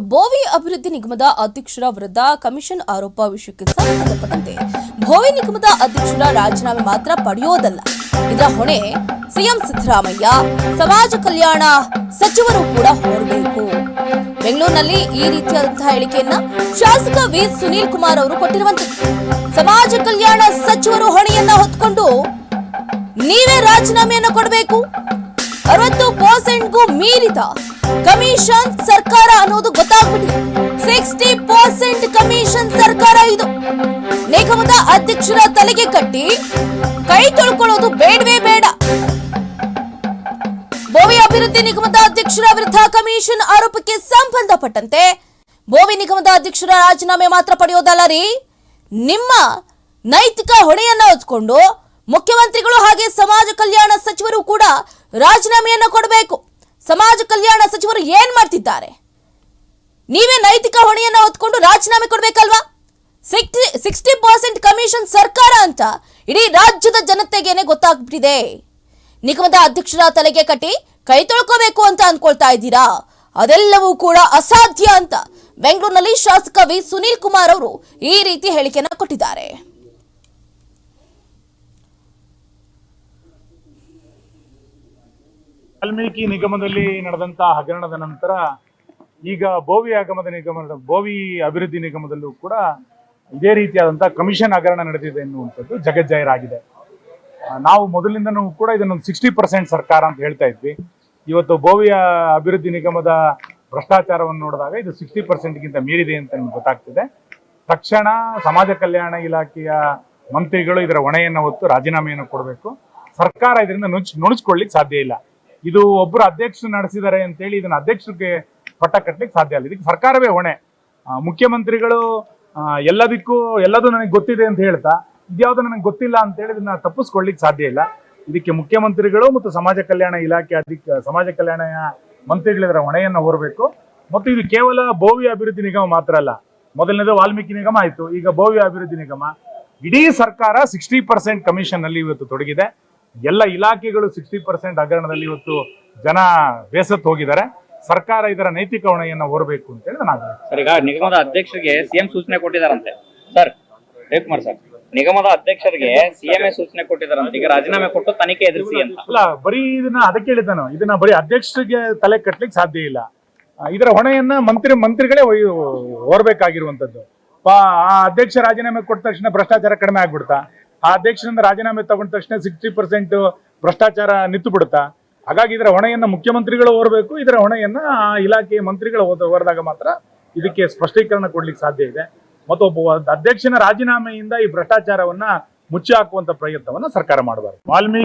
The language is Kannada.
ಬೋವಿ ಅಭಿವೃದ್ಧಿ ನಿಗಮದ ಅಧ್ಯಕ್ಷರ ವಿರುದ್ಧ ಕಮಿಷನ್ ಆರೋಪ ವಿಷಯಕ್ಕೆ ಸಂಬಂಧಪಟ್ಟಂತೆ ಭೋವಿ ನಿಗಮದ ಅಧ್ಯಕ್ಷರ ರಾಜೀನಾಮೆ ಮಾತ್ರ ಪಡೆಯೋದಲ್ಲ. ಇದರ ಹೊಣೆ ಸಿಎಂ ಸಿದ್ದರಾಮಯ್ಯ, ಸಮಾಜ ಕಲ್ಯಾಣ ಸಚಿವರು ಕೂಡ ಹೊರಬೇಕು ಬೆಂಗಳೂರಿನಲ್ಲಿ ಈ ರೀತಿಯಾದಂತಹ ಹೇಳಿಕೆಯನ್ನ ಶಾಸಕ ವಿ. ಸುನೀಲ್ ಕುಮಾರ್ ಅವರು ಕೊಟ್ಟಿರುವಂತದ್ದು ಸಮಾಜ ಕಲ್ಯಾಣ ಸಚಿವರು ಹೊಣೆಯನ್ನ ಹೊತ್ಕೊಂಡು ನೀವೇ ರಾಜೀನಾಮೆಯನ್ನು ಕೊಡಬೇಕು. ಅರವತ್ತು ಪರ್ಸೆಂಟ್ಗೂ ಮೀರಿದ ಕಮಿಷನ್ ಸರ್ಕಾರ ಅನ್ನೋದು ಗೊತ್ತಾಗ್ಬಿಟ್ಟಿದೆ ಸಿಕ್ಸ್ಟಿ ಪರ್ಸೆಂಟ್ ಕಮಿಷನ್ ಸರ್ಕಾರ ಇದು. ನಿಗಮದ ಅಧ್ಯಕ್ಷರ ತಲೆಗೆ ಕಟ್ಟಿ ಕೈ ತೊಳ್ಕೊಳ್ಳೋದು ಬೇಡವೇ ಬೇಡ. ಭೋವಿ ಅಭಿವೃದ್ಧಿ ನಿಗಮದ ಅಧ್ಯಕ್ಷರ ವಿರುದ್ಧ ಕಮಿಷನ್ ಆರೋಪಕ್ಕೆ ಸಂಬಂಧಪಟ್ಟಂತೆ ಭೋವಿ ನಿಗಮದ ಅಧ್ಯಕ್ಷರ ರಾಜೀನಾಮೆ ಮಾತ್ರ ಪಡೆಯೋದಲ್ಲ ರೀ. ನಿಮ್ಮ ನೈತಿಕ ಹೊಣೆಯನ್ನ ಹೊತ್ಕೊಂಡು ಮುಖ್ಯಮಂತ್ರಿಗಳು ಹಾಗೆ ಸಮಾಜ ಕಲ್ಯಾಣ ಸಚಿವರು ಕೂಡ ರಾಜೀನಾಮೆಯನ್ನ ಕೊಡಬೇಕು. ಸಮಾಜ ಕಲ್ಯಾಣ ಸಚಿವರು ಏನ್ ಮಾಡ್ತಿದ್ದಾರೆ? ನೀವೇ ನೈತಿಕ ಹೊಣೆಯನ್ನ ಹೊತ್ಕೊಂಡು ರಾಜೀನಾಮೆ ಕೊಡ್ಬೇಕಲ್ವಾ? ಸಿಕ್ಸ್ಟಿ ಸಿಕ್ಸ್ಟಿ ಪರ್ಸೆಂಟ್ ಕಮಿಷನ್ ಸರ್ಕಾರ ಅಂತ ಇಡೀ ರಾಜ್ಯದ ಜನತೆಗೇನೆ ಗೊತ್ತಾಗ್ಬಿಟ್ಟಿದೆ. ನಿಗಮದ ಅಧ್ಯಕ್ಷರ ತಲೆಗೆ ಕಟ್ಟಿ ಕೈ ತೊಳ್ಕೋಬೇಕು ಅಂತ ಅನ್ಕೊಳ್ತಾ ಇದ್ದೀರಾ? ಅದೆಲ್ಲವೂ ಕೂಡ ಅಸಾಧ್ಯ ಅಂತ ಬೆಂಗಳೂರಿನಲ್ಲಿ ಶಾಸಕ ವಿ. ಸುನೀಲ್ ಕುಮಾರ್ ಅವರು ಈ ರೀತಿ ಹೇಳಿಕೆಯನ್ನ ಕೊಟ್ಟಿದ್ದಾರೆ. ವಾಲ್ಮೀಕಿ ನಿಗಮದಲ್ಲಿ ನಡೆದಂತಹ ಹಗರಣದ ನಂತರ ಈಗ ಬೋವಿ ಆಗಮದ ನಿಗಮ ಬೋವಿ ಅಭಿವೃದ್ಧಿ ನಿಗಮದಲ್ಲೂ ಕೂಡ ಇದೇ ರೀತಿಯಾದಂತಹ ಕಮಿಷನ್ ಹಗರಣ ನಡೆದಿದೆ ಎನ್ನುವಂಥದ್ದು ಜಗಜ್ಜಾಹೀರಾಗಿದೆ ನಾವು ಮೊದಲಿಂದನೂ ಕೂಡ ಇದನ್ನೊಂದು ಸಿಕ್ಸ್ಟಿ ಪರ್ಸೆಂಟ್ ಸರ್ಕಾರ ಅಂತ ಹೇಳ್ತಾ ಇದ್ವಿ. ಇವತ್ತು ಬೋವಿಯ ಅಭಿವೃದ್ಧಿ ನಿಗಮದ ಭ್ರಷ್ಟಾಚಾರವನ್ನು ನೋಡಿದಾಗ ಇದು ಸಿಕ್ಸ್ಟಿ ಪರ್ಸೆಂಟ್ಗಿಂತ ಮೀರಿದೆ ಅಂತ ನಮ್ಗೆ ಗೊತ್ತಾಗ್ತಿದೆ. ತಕ್ಷಣ ಸಮಾಜ ಕಲ್ಯಾಣ ಇಲಾಖೆಯ ಮಂತ್ರಿಗಳು ಇದರ ಹೊಣೆಯನ್ನು ಹೊತ್ತು ರಾಜೀನಾಮೆಯನ್ನು ಕೊಡಬೇಕು. ಸರ್ಕಾರ ಇದರಿಂದ ನುಣುಚ್ಕೊಳ್ಳಿಕ್ ಸಾಧ್ಯ ಇಲ್ಲ. ಇದು ಒಬ್ಬರು ಅಧ್ಯಕ್ಷರು ನಡೆಸಿದ್ದಾರೆ ಅಂತೇಳಿ ಇದನ್ನ ಅಧ್ಯಕ್ಷರಿಗೆ ಪಟ್ಟ ಕಟ್ಟಲಿಕ್ಕೆ ಸಾಧ್ಯ ಇಲ್ಲ. ಇದಕ್ಕೆ ಸರ್ಕಾರವೇ ಹೊಣೆ. ಮುಖ್ಯಮಂತ್ರಿಗಳು ಎಲ್ಲದಕ್ಕೂ, ಎಲ್ಲದೂ ನನಗೆ ಗೊತ್ತಿದೆ ಅಂತ ಹೇಳ್ತಾ, ಇದ್ಯಾವುದು ನನಗೆ ಗೊತ್ತಿಲ್ಲ ಅಂತೇಳಿ ಇದನ್ನ ತಪ್ಪಿಸ್ಕೊಳ್ಳಿಕ್ ಸಾಧ್ಯ ಇಲ್ಲ. ಇದಕ್ಕೆ ಮುಖ್ಯಮಂತ್ರಿಗಳು ಮತ್ತು ಸಮಾಜ ಕಲ್ಯಾಣ ಇಲಾಖೆ ಅಧಿಕ, ಸಮಾಜ ಕಲ್ಯಾಣ ಮಂತ್ರಿಗಳಿದ್ರ ಹೊಣೆಯನ್ನು ಹೊರಬೇಕು. ಮತ್ತು ಇದು ಕೇವಲ ಭೋವಿ ಅಭಿವೃದ್ಧಿ ನಿಗಮ ಮಾತ್ರ ಅಲ್ಲ. ಮೊದಲನೇದು ವಾಲ್ಮೀಕಿ ನಿಗಮ ಆಯಿತು. ಈಗ ಭೋವಿ ಅಭಿವೃದ್ಧಿ ನಿಗಮ. ಇಡೀ ಸರ್ಕಾರ ಸಿಕ್ಸ್ಟಿ ಪರ್ಸೆಂಟ್ ಕಮಿಷನ್ ಅಲ್ಲಿ ಇವತ್ತು ತೊಡಗಿದೆ. ಎಲ್ಲ ಇಲಾಖೆಗಳು ಸಿಕ್ಸ್ಟಿ ಪರ್ಸೆಂಟ್ ಹಗರಣದಲ್ಲಿ ಇವತ್ತು ಜನ ಬೇಸತ್ತು ಹೋಗಿದ್ದಾರೆ. ಸರ್ಕಾರ ಇದರ ನೈತಿಕ ಹೊಣೆಯನ್ನ ಹೊರಬೇಕು ಹೇಳಿದ ನಾನು ಆಗ್ರಹ ಸರ್ ಈಗ ನಿಗಮದ ಅಧ್ಯಕ್ಷರಿಗೆ ಸಿಎಂ ಸೂಚನೆ ಕೊಟ್ಟಿದಾರಂತೆ ಸರ್ ಜಯಕುಮಾರ್ ಸರ್ ನಿಗಮದ ಅಧ್ಯಕ್ಷರಿಗೆ ಸಿಎಂ ಸೂಚನೆ ಕೊಟ್ಟಿದ್ದಾರಂತೆ. ಈಗ ರಾಜೀನಾಮೆ ಕೊಟ್ಟು ತನಿಖೆ ಎದುರಿಸಿ ಅಂತ. ಅಲ್ಲ ಬರೀ ಇದನ್ನ ಅದಕ್ಕೆ ಹೇಳಿದ್ದಾನು ಇದನ್ನ ಬರೀ ಅಧ್ಯಕ್ಷರಿಗೆ ತಲೆ ಕಟ್ಟಲಿಕ್ಕೆ ಸಾಧ್ಯ ಇಲ್ಲ. ಇದರ ಹೊಣೆಯನ್ನ ಮಂತ್ರಿ ಮಂತ್ರಿಗಳೇ ಹೊರಬೇಕಾಗಿರುವಂತದ್ದು ಆ ಅಧ್ಯಕ್ಷ ರಾಜೀನಾಮೆ ಕೊಟ್ಟ ತಕ್ಷಣ ಭ್ರಷ್ಟಾಚಾರ ಕಡಿಮೆ ಆಗ್ಬಿಡ್ತಾ ಆ ಅಧ್ಯಕ್ಷರಿಂದ ರಾಜೀನಾಮೆ ತಗೊಂಡ ತಕ್ಷಣ ಸಿಕ್ಸ್ಟಿ ಪರ್ಸೆಂಟ್ ಭ್ರಷ್ಟಾಚಾರ ನಿಂತು ಬಿಡುತ್ತಾ ಹಾಗಾಗಿ ಇದರ ಹೊಣೆಯನ್ನ ಮುಖ್ಯಮಂತ್ರಿಗಳು ಹೊರಬೇಕು ಇದರ ಹೊಣೆಯನ್ನ ಆ ಇಲಾಖೆಯ ಮಂತ್ರಿಗಳು ಹೊರ- ಹೊರದಾಗ ಮಾತ್ರ ಇದಕ್ಕೆ ಸ್ಪಷ್ಟೀಕರಣ ಕೊಡ್ಲಿಕ್ಕೆ ಸಾಧ್ಯ ಇದೆ. ಮತ್ತು ಒಬ್ಬ ಅಧ್ಯಕ್ಷನ ರಾಜೀನಾಮೆಯಿಂದ ಈ ಭ್ರಷ್ಟಾಚಾರವನ್ನ ಮುಚ್ಚಿ ಹಾಕುವಂತ ಪ್ರಯತ್ನವನ್ನ ಸರ್ಕಾರ ಮಾಡಬಾರದು. ವಾಲ್ಮೀಕಿ